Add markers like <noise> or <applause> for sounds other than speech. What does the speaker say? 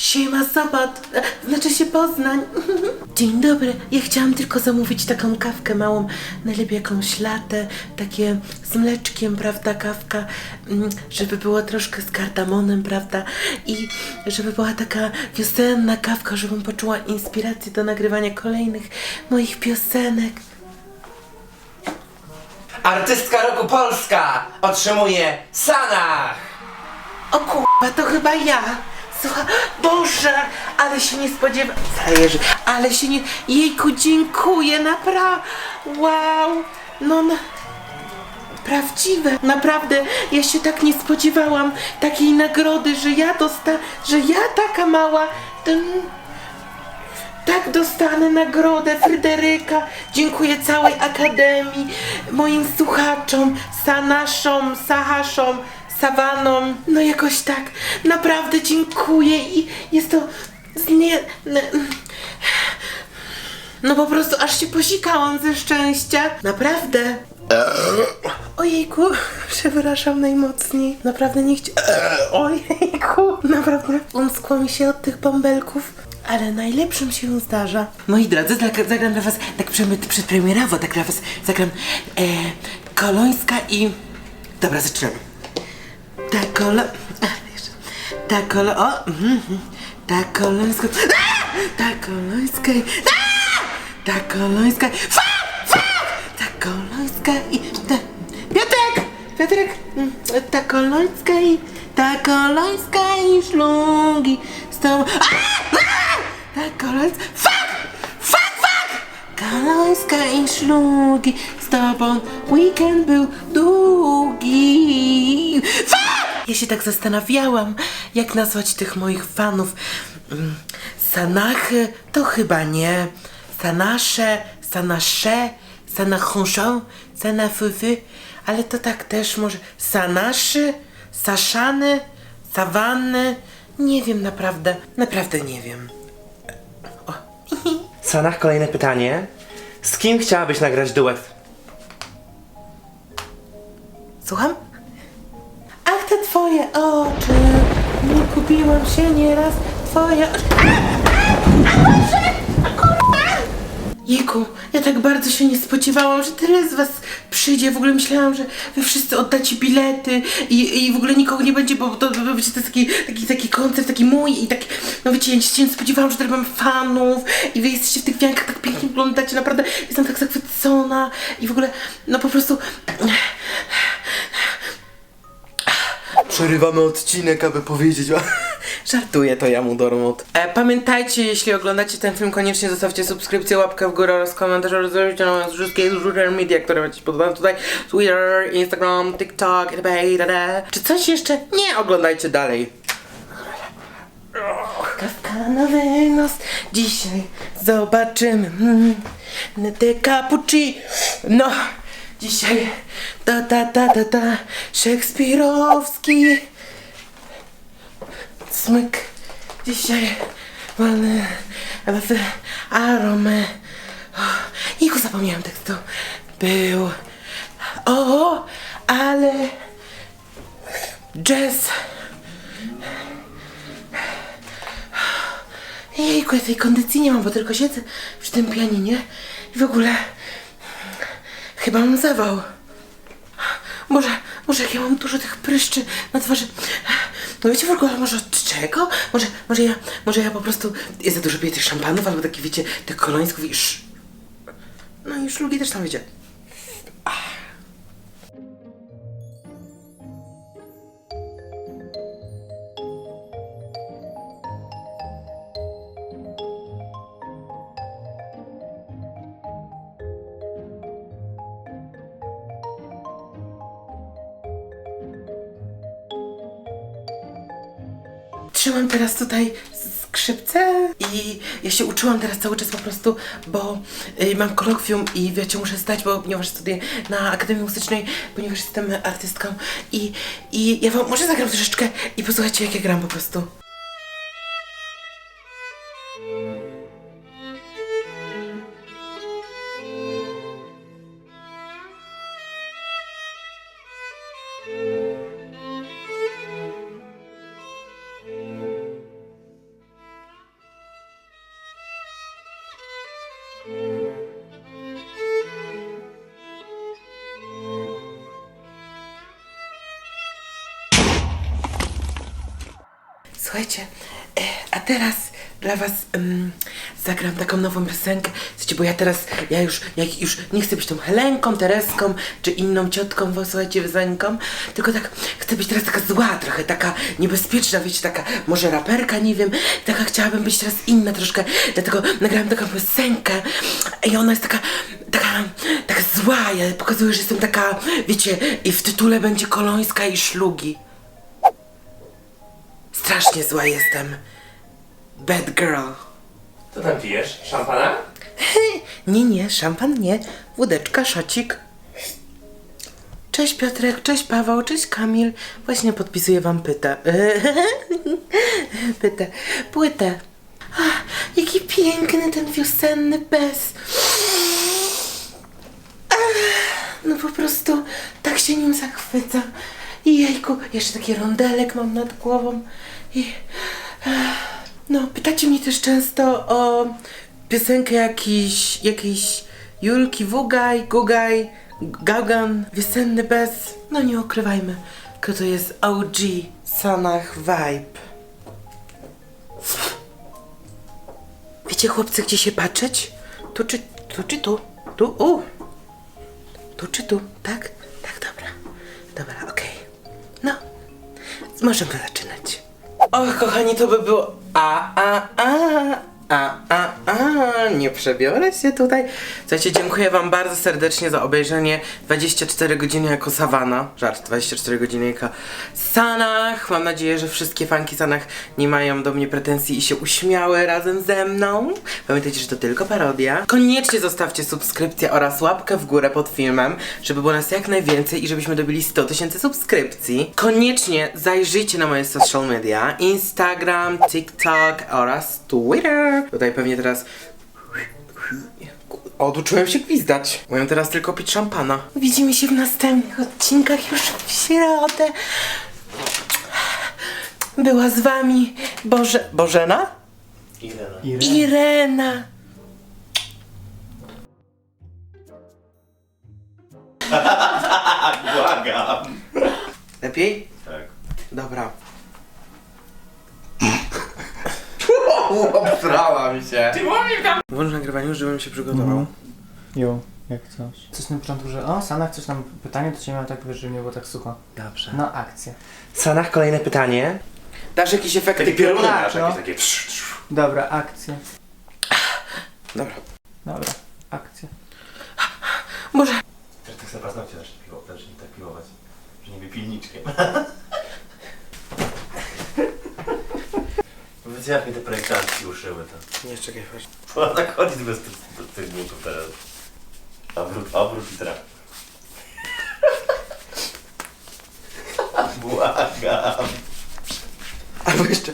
Siema, Sobat, znaczy się Poznań. Dzień dobry, ja chciałam tylko zamówić taką kawkę małą, najlepiej jakąś latę, takie z mleczkiem, prawda, kawka, mm, żeby było troszkę z kardamonem, prawda, i żeby była taka wiosenna kawka, żebym poczuła inspirację do nagrywania kolejnych moich piosenek. Artystka roku Polska otrzymuje Sanach! O kurwa, to chyba ja. Słuchaj, Boże, ale się nie spodziewałam. Zależy, ale się nie... Jejku, dziękuję, naprawdę. Wow, no... no. Prawdziwe, naprawdę, ja się tak nie spodziewałam takiej nagrody, że ja dosta... że ja taka mała... Ten... Tak dostanę nagrodę Fryderyka. Dziękuję całej Akademii, moim słuchaczom, Sanaszom, Sahaszom, Sawanom. No jakoś tak. Naprawdę dziękuję i jest to z nie... n- No po prostu aż się posikałam ze szczęścia. Naprawdę. Ojejku, <laughs> przepraszam najmocniej. Naprawdę nie chcia... <laughs> Ojejku, naprawdę. Umskło mi się od tych bąbelków. Ale najlepszym się zdarza. Moi drodzy, zag- zagram dla was tak przed, przedpremierowo, tak dla was zagram e, Kolońska i... Dobra, zaczynamy. Kolo... Jeszcze. Ta kolo... O! mhm, mhm. Ta kolońska... Ta kolońska i... Ta kolońska... Fa! Fa! Ta kolońska i... Ta... Piotrek! Piotrek! Mm, Ta kolońska i... Ta kolońska i szlungi z tobą... Ta kolońska... Fuck! Fuck, fuck! Kolońska i szlugi z tobą weekend był długi. Fuck! Ja się tak zastanawiałam, jak nazwać tych moich fanów. Mm, Sanachy to chyba nie. Sanasze, Sanasze, Sanachonszą, Sanafyfy, ale to tak też może. Sanaszy, Saszany, Sawanny. Nie wiem naprawdę, naprawdę nie wiem. O. <laughs> Sanach, kolejne pytanie. Z kim chciałabyś nagrać duet? Słucham? Twoje oczy, nie kupiłam się nieraz, twoje oczy. Jejku, ja tak bardzo się nie spodziewałam, że tyle z was przyjdzie. W ogóle myślałam, że wy wszyscy oddacie bilety i, i w ogóle nikogo nie będzie, bo to, to to jest taki, taki, taki koncert, taki mój i tak, no wiecie, ja się nie spodziewałam, że tyle mam fanów i wy jesteście w tych wiankach tak pięknie wyglądacie, naprawdę jestem tak zachwycona i w ogóle, no po prostu... Przerywamy odcinek, aby powiedzieć <laughs> Żartuję, to ja mu Dormut. E, pamiętajcie, jeśli oglądacie ten film, koniecznie zostawcie subskrypcję, łapkę w górę oraz komentarz oraz na wszystkie social media, które macie podane tutaj. Twitter, Instagram, TikTok, itd., itd. Czy coś jeszcze? Nie, oglądajcie dalej. Kawka na wynos, dzisiaj zobaczymy mm, te cappuccino. Dzisiaj ta ta ta ta ta szekspirowski smyk. Dzisiaj mamy aromę. Jego zapomniałam tekstu. Był. O, ale jazz. Jejku, ja tej kondycji nie mam, bo tylko siedzę przy tym pianinie i w ogóle chyba mam zawał. Może, może jak ja mam dużo tych pryszczy na twarzy. No wiecie w ogóle, może od czego? Może, może ja, może ja po prostu ja za dużo piję tych szampanów, albo takie wiecie, tych kolońsków i sz... No i szlugi też tam wiecie. Trzymam teraz tutaj skrzypce i ja się uczyłam teraz cały czas po prostu, bo y, mam kolokwium i wiecie, muszę zdać, bo ponieważ studiuję na Akademii Muzycznej, ponieważ jestem artystką i, i ja wam może zagram troszeczkę i posłuchajcie jak ja gram po prostu. Słuchajcie, e, a teraz dla was em, zagram taką nową piosenkę. Słuchajcie, bo ja teraz, ja już, jak już nie chcę być tą Helenką, Tereską, czy inną ciotką, bo słuchajcie, Wyzańką, tylko tak, chcę być teraz taka zła trochę, taka niebezpieczna, wiecie, taka może raperka, nie wiem, taka chciałabym być teraz inna troszkę, dlatego nagrałam taką piosenkę i ona jest taka, taka, taka zła, ja pokazuję, że jestem taka, wiecie, i w tytule będzie Kolońska i Szlugi. Strasznie zła jestem. Bad girl. Co tam pijesz? Szampana? <laughs> Nie, nie, szampan nie. Wódeczka, szocik. Cześć Piotrek, cześć Paweł, cześć Kamil. Właśnie podpisuję wam pytę. <laughs> pytę. Płytę. Ach, jaki piękny ten wiosenny bez. No po prostu tak się nim zachwycam. I jejku, jeszcze taki rondelek mam nad głową. I... No, pytacie mnie też często o piosenkę jakiejś, jakiejś Julki Wugaj, Gugaj, Gaugan, Wiosenny Bez. No nie ukrywajmy, tylko to jest OG Sanach Vibe. Wiecie chłopcy, gdzie się patrzeć? Tu czy, tu czy tu? Tu, u. Tu czy tu? Tak? Tak, dobra. Dobra, możemy zaczynać. Och, kochani, to by było. A, a, a. A, a, a, nie przebiorę się tutaj. Słuchajcie, dziękuję wam bardzo serdecznie za obejrzenie 24 godziny jako Sawana. Żart, 24 godziny jako Sanach. Mam nadzieję, że wszystkie fanki Sanach nie mają do mnie pretensji i się uśmiały razem ze mną. Pamiętajcie, że to tylko parodia. Koniecznie zostawcie subskrypcję oraz łapkę w górę pod filmem, żeby było nas jak najwięcej i żebyśmy dobili 100 tysięcy subskrypcji. Koniecznie zajrzyjcie na moje social media, Instagram, TikTok oraz Twitter. Tutaj pewnie teraz Oduczyłem się gwizdać. Mają teraz tylko pić szampana. Widzimy się w następnych odcinkach już w środę. Była z wami Boże... Bożena? Irena. Irena. <laughs> Błagam. Lepiej? Tak. Dobra. Obsrałam się. Włącz nagrywanie, już żebym się przygotował. Jo, jak coś. Coś na początku, że o, Sanach, coś tam pytanie, to cię miałem tak, wiesz, że nie było tak sucho. Dobrze. No, akcja. Sanach, kolejne pytanie. Dasz jakieś efekty Takie pioruny pioruna? masz, no. takie, takie psz, psz. Dobra, akcja. Dobra. Dobra, akcja. Boże. Też tak sobie paznokcie zacznij piło, zacznij tak piłować. Że niby pilniczkiem. Jak mi te projektantki uszyły to. Nie, czekaj, chodź. Ona tak chodzi bez tych, bez tych butów teraz. Obrót, obrót i traf. <laughs> Błagam. Albo jeszcze...